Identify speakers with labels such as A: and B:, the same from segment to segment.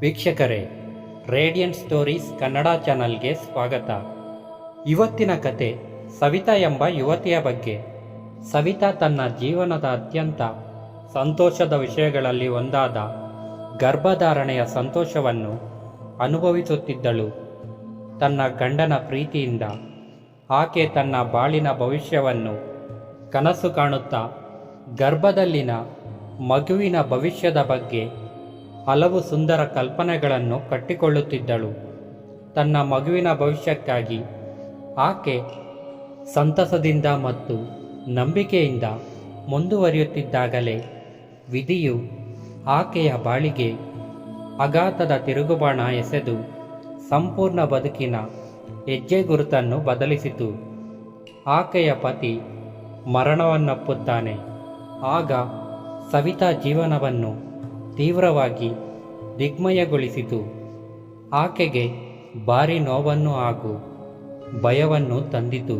A: ವೀಕ್ಷಕರೇ, radiant stories Kannada ಚಾನಲ್ಗೆ ಸ್ವಾಗತ. ಇವತ್ತಿನ ಕತೆ ಸವಿತಾ ಎಂಬ ಯುವತಿಯ ಬಗ್ಗೆ. ಸವಿತಾ ತನ್ನ ಜೀವನದ ಅತ್ಯಂತ ಸಂತೋಷದ ವಿಷಯಗಳಲ್ಲಿ ಒಂದಾದ ಗರ್ಭಧಾರಣೆಯ ಸಂತೋಷವನ್ನು ಅನುಭವಿಸುತ್ತಿದ್ದಳು. ತನ್ನ ಗಂಡನ ಪ್ರೀತಿಯಿಂದ ಆಕೆ ತನ್ನ ಬಾಳಿನ ಭವಿಷ್ಯವನ್ನು ಕನಸು ಕಾಣುತ್ತಾ ಗರ್ಭದಲ್ಲಿನ ಮಗುವಿನ ಭವಿಷ್ಯದ ಬಗ್ಗೆ ಹಲವು ಸುಂದರ ಕಲ್ಪನೆಗಳನ್ನು ಕಟ್ಟಿಕೊಳ್ಳುತ್ತಿದ್ದಳು. ತನ್ನ ಮಗುವಿನ ಭವಿಷ್ಯಕ್ಕಾಗಿ ಆಕೆ ಸಂತಸದಿಂದ ಮತ್ತು ನಂಬಿಕೆಯಿಂದ ಮುಂದುವರಿಯುತ್ತಿದ್ದಾಗಲೇ ವಿಧಿಯು ಆಕೆಯ ಬಾಳಿಗೆ ಅಗಾತದ ತಿರುಗುಬಾಣ ಎಸೆದು ಸಂಪೂರ್ಣ ಬದುಕಿನ ಹೆಜ್ಜೆ ಗುರುತನ್ನು ಬದಲಿಸಿತು. ಆಕೆಯ ಪತಿ ಮರಣವನ್ನಪ್ಪುತ್ತಾನೆ. ಆಗ ಸವಿತಾ ಜೀವನವನ್ನು ತೀವ್ರವಾಗಿ ದಿಗ್ಮಯಗೊಳಿಸಿತು. ಆಕೆಗೆ ಭಾರಿ ನೋವನ್ನು ಹಾಗೂ ಭಯವನ್ನು ತಂದಿತು.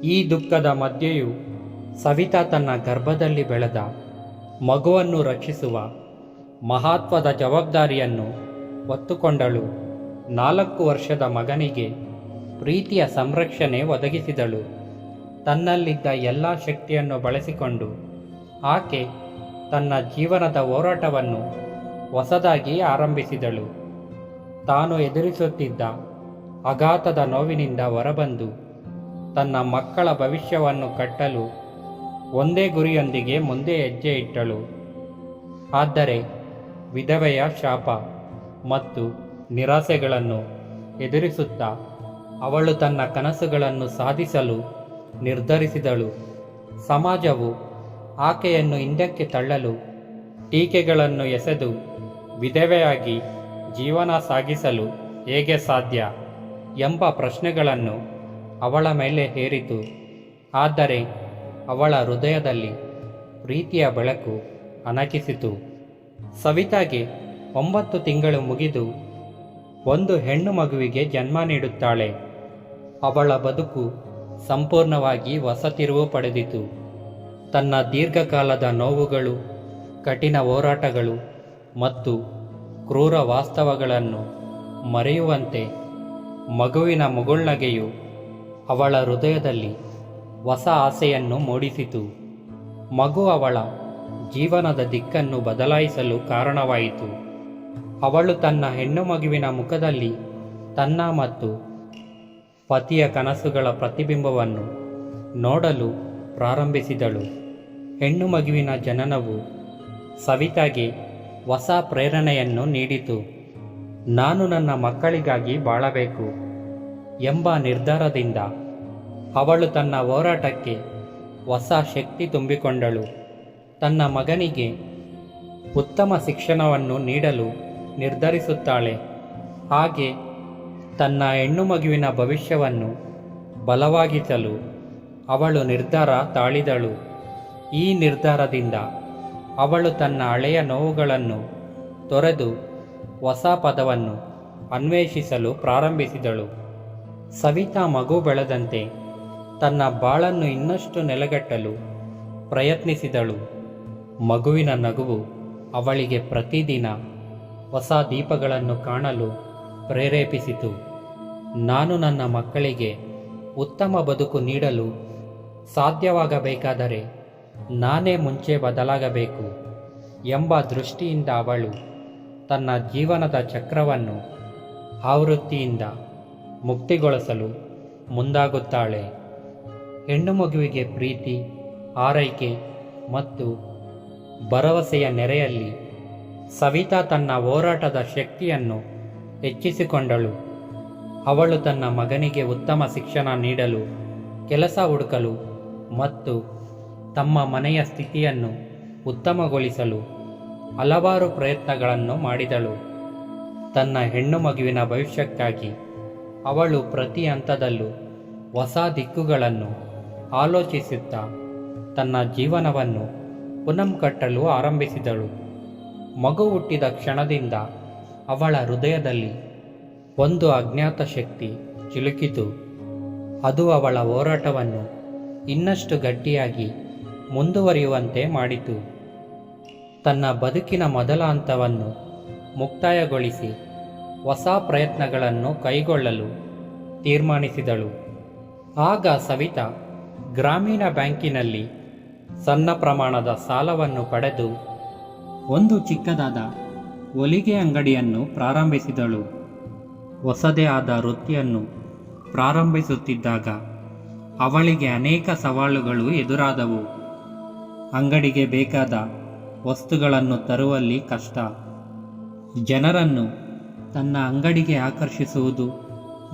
A: ಈ ದುಃಖದ ಮಧ್ಯೆಯೂ ಸವಿತಾ ತನ್ನ ಗರ್ಭದಲ್ಲಿ ಬೆಳೆದ ಮಗುವನ್ನು ರಕ್ಷಿಸುವ ಮಹತ್ವದ ಜವಾಬ್ದಾರಿಯನ್ನು ಒತ್ತುಕೊಂಡಳು ನಾಲ್ಕು ವರ್ಷದ ಮಗನಿಗೆ ಪ್ರೀತಿಯ ಸಂರಕ್ಷಣೆ ಒದಗಿಸಿದಳು. ತನ್ನಲ್ಲಿದ್ದ ಎಲ್ಲ ಶಕ್ತಿಯನ್ನು ಬಳಸಿಕೊಂಡು ಆಕೆ ತನ್ನ ಜೀವನದ ಹೋರಾಟವನ್ನು ಹೊಸದಾಗಿ ಆರಂಭಿಸಿದಳು. ತಾನು ಎದುರಿಸುತ್ತಿದ್ದ ಅಘಾತದ ನೋವಿನಿಂದ ಹೊರಬಂದು ತನ್ನ ಮಕ್ಕಳ ಭವಿಷ್ಯವನ್ನು ಕಟ್ಟಲು ಒಂದೇ ಗುರಿಯೊಂದಿಗೆ ಮುಂದೆ ಹೆಜ್ಜೆ ಇಟ್ಟಳು. ಆದರೆ ವಿಧವೆಯ ಶಾಪ ಮತ್ತು ನಿರಾಸೆಗಳನ್ನು ಎದುರಿಸುತ್ತಾ ಅವಳು ತನ್ನ ಕನಸುಗಳನ್ನು ಸಾಧಿಸಲು ನಿರ್ಧರಿಸಿದಳು. ಸಮಾಜವು ಆಕೆಯನ್ನು ಹಿಂದಕ್ಕೆ ತಳ್ಳಲು, ಟೀಕೆಗಳನ್ನು ಎಸೆದು, ವಿಧವೆಯಾಗಿ ಜೀವನ ಸಾಗಿಸಲು ಹೇಗೆ ಸಾಧ್ಯ ಎಂಬ ಪ್ರಶ್ನೆಗಳನ್ನು ಅವಳ ಮೇಲೆ ಹೇರಿತು. ಆದರೆ ಅವಳ ಹೃದಯದಲ್ಲಿ ಪ್ರೀತಿಯ ಬೆಳಕು ಅಣಕಿಸಿತು ಸವಿತಾಗೆ ಒಂಬತ್ತು ತಿಂಗಳು ಮುಗಿದು ಒಂದು ಹೆಣ್ಣು ಮಗುವಿಗೆ ಜನ್ಮ ನೀಡುತ್ತಾಳೆ. ಅವಳ ಬದುಕು ಸಂಪೂರ್ಣವಾಗಿ ಹೊಸ ತಿರುವು ಪಡೆದಿತು. ತನ್ನ ದೀರ್ಘಕಾಲದ ನೋವುಗಳು, ಕಠಿಣ ಹೋರಾಟಗಳು ಮತ್ತು ಕ್ರೂರ ವಾಸ್ತವಗಳನ್ನು ಮರೆಯುವಂತೆ ಮಗುವಿನ ಮುಗುಳ್ನಗೆಯು ಅವಳ ಹೃದಯದಲ್ಲಿ ಹೊಸ ಆಸೆಯನ್ನು ಮೂಡಿಸಿತು. ಮಗು ಅವಳ ಜೀವನದ ದಿಕ್ಕನ್ನು ಬದಲಾಯಿಸಲು ಕಾರಣವಾಯಿತು. ಅವಳು ತನ್ನ ಹೆಣ್ಣು ಮಗುವಿನ ಮುಖದಲ್ಲಿ ತನ್ನ ಮತ್ತು ಪತಿಯ ಕನಸುಗಳ ಪ್ರತಿಬಿಂಬವನ್ನು ನೋಡಲು ಪ್ರಾರಂಭಿಸಿದಳು. ಹೆಣ್ಣು ಮಗುವಿನ ಜನನವು ಸವಿತಾಗೆ ಹೊಸ ಪ್ರೇರಣೆಯನ್ನು ನೀಡಿತು. ನಾನು ನನ್ನ ಮಕ್ಕಳಿಗಾಗಿ ಬಾಳಬೇಕು ಎಂಬ ನಿರ್ಧಾರದಿಂದ ಅವಳು ತನ್ನ ಹೋರಾಟಕ್ಕೆ ಹೊಸ ಶಕ್ತಿ ತುಂಬಿಕೊಂಡಳು. ತನ್ನ ಮಗನಿಗೆ ಉತ್ತಮ ಶಿಕ್ಷಣವನ್ನು ನೀಡಲು ನಿರ್ಧರಿಸುತ್ತಾಳೆ. ಹಾಗೆ ತನ್ನ ಹೆಣ್ಣು ಮಗುವಿನ ಭವಿಷ್ಯವನ್ನು ಬಲವಾಗಿಸಲು ಅವಳು ನಿರ್ಧಾರ ತಾಳಿದಳು. ಈ ನಿರ್ಧಾರದಿಂದ ಅವಳು ತನ್ನ ಹಳೆಯ ನೋವುಗಳನ್ನು ತೊರೆದು ಹೊಸ ಪದವನ್ನು ಅನ್ವೇಷಿಸಲು ಪ್ರಾರಂಭಿಸಿದಳು. ಸವಿತಾ ಮಗು ಬೆಳೆದಂತೆ ತನ್ನ ಬಾಳನ್ನು ಇನ್ನಷ್ಟು ನೆಲೆಗಟ್ಟಲು ಪ್ರಯತ್ನಿಸಿದಳು. ಮಗುವಿನ ನಗುವು ಅವಳಿಗೆ ಪ್ರತಿದಿನ ಹೊಸ ದೀಪಗಳನ್ನು ಕಾಣಲು ಪ್ರೇರೇಪಿಸಿತು. ನಾನು ನನ್ನ ಮಕ್ಕಳಿಗೆ ಉತ್ತಮ ಬದುಕು ನೀಡಲು ಸಾಧ್ಯವಾಗಬೇಕಾದರೆ ನಾನೇ ಮುಂಚೆ ಬದಲಾಗಬೇಕು ಎಂಬ ದೃಷ್ಟಿಯಿಂದ ಅವಳು ತನ್ನ ಜೀವನದ ಚಕ್ರವನ್ನು ಆವೃತ್ತಿಯಿಂದ ಮುಕ್ತಿಗೊಳಿಸಲು ಮುಂದಾಗುತ್ತಾಳೆ. ಹೆಣ್ಣು ಮಗುವಿಗೆ ಪ್ರೀತಿ, ಆರೈಕೆ ಮತ್ತು ಭರವಸೆಯ ನೆರೆಯಲ್ಲಿ ಸವಿತಾ ತನ್ನ ಹೋರಾಟದ ಶಕ್ತಿಯನ್ನು ಹೆಚ್ಚಿಸಿಕೊಂಡಳು. ಅವಳು ತನ್ನ ಮಗನಿಗೆ ಉತ್ತಮ ಶಿಕ್ಷಣ ನೀಡಲು, ಕೆಲಸ ಹುಡುಕಲು ಮತ್ತು ತಮ್ಮ ಮನೆಯ ಸ್ಥಿತಿಯನ್ನು ಉತ್ತಮಗೊಳಿಸಲು ಹಲವಾರು ಪ್ರಯತ್ನಗಳನ್ನು ಮಾಡಿದಳು. ತನ್ನ ಹೆಣ್ಣು ಮಗುವಿನ ಭವಿಷ್ಯಕ್ಕಾಗಿ ಅವಳು ಪ್ರತಿ ಹಂತದಲ್ಲೂ ಹೊಸ ದಿಕ್ಕುಗಳನ್ನು ಆಲೋಚಿಸುತ್ತಾ ತನ್ನ ಜೀವನವನ್ನು ಪುನಂ ಕಟ್ಟಲು ಆರಂಭಿಸಿದಳು. ಮಗು ಹುಟ್ಟಿದ ಕ್ಷಣದಿಂದ ಅವಳ ಹೃದಯದಲ್ಲಿ ಒಂದು ಅಜ್ಞಾತ ಶಕ್ತಿ ಚಿಲುಕಿತು ಅದು ಅವಳ ಹೋರಾಟವನ್ನು ಇನ್ನಷ್ಟು ಗಟ್ಟಿಯಾಗಿ ಮುಂದುವರಿಯುವಂತೆ ಮಾಡಿತು. ತನ್ನ ಬದುಕಿನ ಮೊದಲ ಹಂತವನ್ನು ಮುಕ್ತಾಯಗೊಳಿಸಿ ಹೊಸ ಪ್ರಯತ್ನಗಳನ್ನು ಕೈಗೊಳ್ಳಲು ತೀರ್ಮಾನಿಸಿದಳು. ಆಗ ಸವಿತಾ ಗ್ರಾಮೀಣ ಬ್ಯಾಂಕಿನಲ್ಲಿ ಸಣ್ಣ ಪ್ರಮಾಣದ ಸಾಲವನ್ನು ಪಡೆದು ಒಂದು ಚಿಕ್ಕದಾದ ಹೊಲಿಗೆ ಅಂಗಡಿಯನ್ನು ಪ್ರಾರಂಭಿಸಿದಳು. ಹೊಸದೇ ಆದ ವೃತ್ತಿಯನ್ನು ಪ್ರಾರಂಭಿಸುತ್ತಿದ್ದಾಗ ಅವಳಿಗೆ ಅನೇಕ ಸವಾಲುಗಳು ಎದುರಾದವು. ಅಂಗಡಿಗೆ ಬೇಕಾದ ವಸ್ತುಗಳನ್ನು ತರುವಲ್ಲಿ ಕಷ್ಟ. ಜನರನ್ನು ತನ್ನ ಅಂಗಡಿಗೆ ಆಕರ್ಷಿಸುವುದು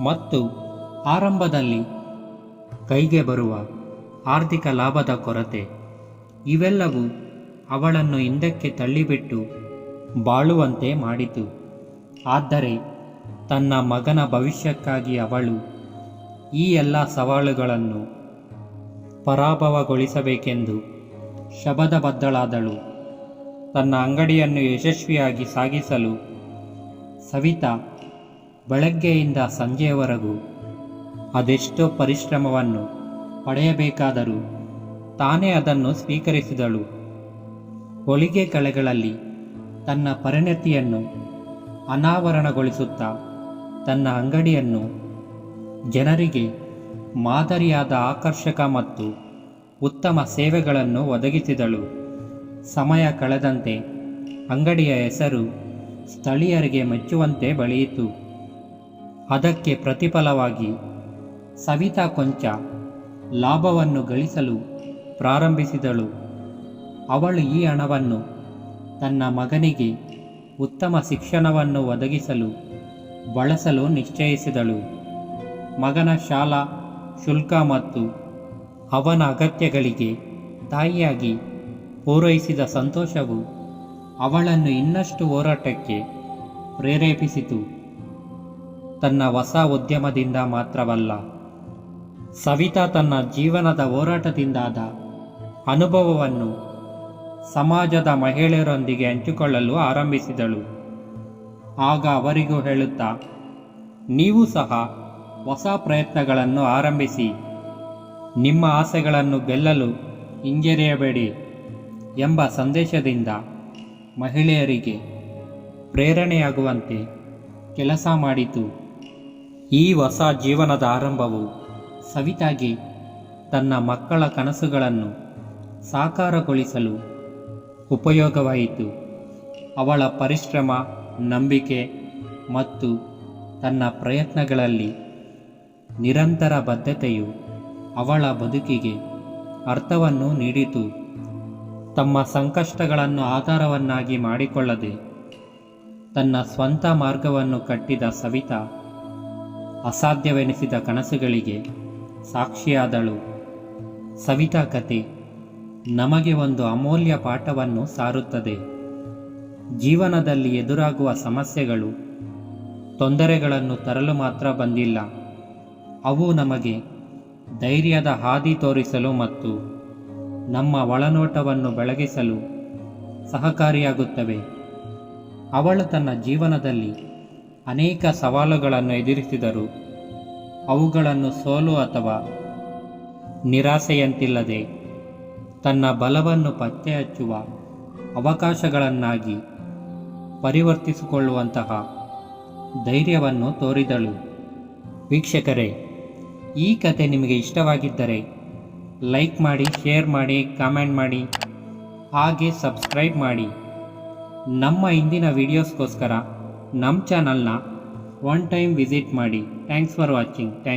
A: ಮತ್ತು ಆರಂಭದಲ್ಲಿ ಕೈಗೆ ಬರುವ ಆರ್ಥಿಕ ಲಾಭದ ಕೊರತೆ. ಇವೆಲ್ಲವೂ ಅವಳನ್ನು ಹಿಂದಕ್ಕೆ ತಳ್ಳಿಬಿಟ್ಟು ಬಾಳುವಂತೆ ಮಾಡಿತು. ಆದರೆ ತನ್ನ ಮಗನ ಭವಿಷ್ಯಕ್ಕಾಗಿ ಅವಳು ಈ ಎಲ್ಲ ಸವಾಲುಗಳನ್ನು ಪರಾಭವಗೊಳಿಸಬೇಕೆಂದು ಶಬದಬದ್ಧಳಾದಳು ತನ್ನ ಅಂಗಡಿಯನ್ನು ಯಶಸ್ವಿಯಾಗಿ ಸಾಗಿಸಲು ಸವಿತಾ ಬೆಳಗ್ಗೆಯಿಂದ ಸಂಜೆಯವರೆಗೂ ಅದೆಷ್ಟೋ ಪರಿಶ್ರಮವನ್ನು ಪಡೆಯಬೇಕಾದರೂ ತಾನೇ ಅದನ್ನು ಸ್ವೀಕರಿಸಿದಳು. ಹೊಲಿಗೆ ಕಲೆಗಳಲ್ಲಿ ತನ್ನ ಪರಿಣತಿಯನ್ನು ಅನಾವರಣಗೊಳಿಸುತ್ತಾ ತನ್ನ ಅಂಗಡಿಯನ್ನು ಜನರಿಗೆ ಮಾದರಿಯಾದ ಆಕರ್ಷಕ ಮತ್ತು ಉತ್ತಮ ಸೇವೆಗಳನ್ನು ಒದಗಿಸಿದಳು. ಸಮಯ ಕಳೆದಂತೆ ಅಂಗಡಿಯ ಹೆಸರು ಸ್ಥಳೀಯರಿಗೆ ಮೆಚ್ಚುವಂತೆ ಬೆಳೆಯಿತು. ಅದಕ್ಕೆ ಪ್ರತಿಫಲವಾಗಿ ಸವಿತಾ ಕೊಂಚ ಲಾಭವನ್ನು ಗಳಿಸಲು ಪ್ರಾರಂಭಿಸಿದಳು. ಅವಳು ಈ ಹಣವನ್ನು ತನ್ನ ಮಗನಿಗೆ ಉತ್ತಮ ಶಿಕ್ಷಣವನ್ನು ಒದಗಿಸಲು ಬಳಸಲು ನಿಶ್ಚಯಿಸಿದಳು. ಮಗನ ಶಾಲಾ, ಶುಲ್ಕ ಮತ್ತು ಅವನ ಅಗತ್ಯಗಳಿಗೆ ತಾಯಿಯಾಗಿ ಪೂರೈಸಿದ ಸಂತೋಷವು ಅವಳನ್ನು ಇನ್ನಷ್ಟು ಹೋರಾಟಕ್ಕೆ ಪ್ರೇರೇಪಿಸಿತು. ತನ್ನ ಹೊಸ ಉದ್ಯಮದಿಂದ ಮಾತ್ರವಲ್ಲ, ಸವಿತಾ ತನ್ನ ಜೀವನದ ಹೋರಾಟದಿಂದಾದ ಅನುಭವವನ್ನು ಸಮಾಜದ ಮಹಿಳೆಯರೊಂದಿಗೆ ಹಂಚಿಕೊಳ್ಳಲು ಆರಂಭಿಸಿದಳು. ಆಗ ಅವರಿಗೂ ಹೇಳುತ್ತಾ, ನೀವು ಸಹ ಹೊಸ ಪ್ರಯತ್ನಗಳನ್ನು ಆರಂಭಿಸಿ. ನಿಮ್ಮ ಆಸೆಗಳನ್ನು ಗೆಲ್ಲಲು ಹಿಂಜರಿಯಬೇಡಿ ಎಂಬ ಸಂದೇಶದಿಂದ ಮಹಿಳೆಯರಿಗೆ ಪ್ರೇರಣೆಯಾಗುವಂತೆ ಕೆಲಸ ಮಾಡಿತು. ಈ ಹೊಸ ಜೀವನದ ಆರಂಭವು ಸವಿತಾಗಿ ತನ್ನ ಮಕ್ಕಳ ಕನಸುಗಳನ್ನು ಸಾಕಾರಗೊಳಿಸಲು ಉಪಯೋಗವಾಯಿತು. ಅವಳ ಪರಿಶ್ರಮ, ನಂಬಿಕೆ ಮತ್ತು ತನ್ನ ಪ್ರಯತ್ನಗಳಲ್ಲಿ ನಿರಂತರ ಬದ್ಧತೆಯು ಅವಳ ಬದುಕಿಗೆ ಅರ್ಥವನ್ನು ನೀಡಿತು. ತಮ್ಮ ಸಂಕಷ್ಟಗಳನ್ನು ಆಧಾರವನ್ನಾಗಿ ಮಾಡಿಕೊಳ್ಳದೆ ತನ್ನ ಸ್ವಂತ ಮಾರ್ಗವನ್ನು ಕಟ್ಟಿದ ಸವಿತಾ ಅಸಾಧ್ಯವೆನಿಸಿದ ಕನಸುಗಳಿಗೆ ಸಾಕ್ಷಿಯಾದಳು. ಸವಿತಾ ಕತೆ ನಮಗೆ ಒಂದು ಅಮೂಲ್ಯ ಪಾಠವನ್ನು ಸಾರುತ್ತದೆ. ಜೀವನದಲ್ಲಿ ಎದುರಾಗುವ ಸಮಸ್ಯೆಗಳು, ತೊಂದರೆಗಳನ್ನು ತರಲು ಮಾತ್ರ ಬಂದಿಲ್ಲ. ಅವು ನಮಗೆ ಧೈರ್ಯದ ಹಾದಿ ತೋರಿಸಲು ಮತ್ತು ನಮ್ಮ ಒಳನೋಟವನ್ನು ಬೆಳಗಿಸಲು ಸಹಕಾರಿಯಾಗುತ್ತವೆ. ಅವಳು ತನ್ನ ಜೀವನದಲ್ಲಿ ಅನೇಕ ಸವಾಲುಗಳನ್ನು ಎದುರಿಸಿದರು ಅವುಗಳನ್ನು ಸೋಲು ಅಥವಾ ನಿರಾಸೆಯಂತಿಲ್ಲದೆ ತನ್ನ ಬಲವನ್ನು ಪತ್ತೆ ಹಚ್ಚುವ ಅವಕಾಶಗಳನ್ನಾಗಿ ಪರಿವರ್ತಿಸಿಕೊಳ್ಳುವಂತಹ ಧೈರ್ಯವನ್ನು ತೋರಿದಳು. ವೀಕ್ಷಕರೇ ಈ ಕತೆ ನಿಮಗೆ ಇಷ್ಟವಾಗಿದ್ದರೆ ಲೈಕ್ ಮಾಡಿ, ಶೇರ್ ಮಾಡಿ, ಕಾಮೆಂಟ್ ಮಾಡಿ, ಹಾಗೆ ಸಬ್ಸ್ಕ್ರೈಬ್ ಮಾಡಿ. ನಮ್ಮ ಇಂದಿನ ವಿಡಿಯೋಸ್ಗೋಸ್ಕರ ನಮ್ಮ ಚಾನಲ್ನ ಒನ್ ಟೈಮ್ ವಿಸಿಟ್ ಮಾಡಿ. Thanks for watching. ಥ್ಯಾಂಕ್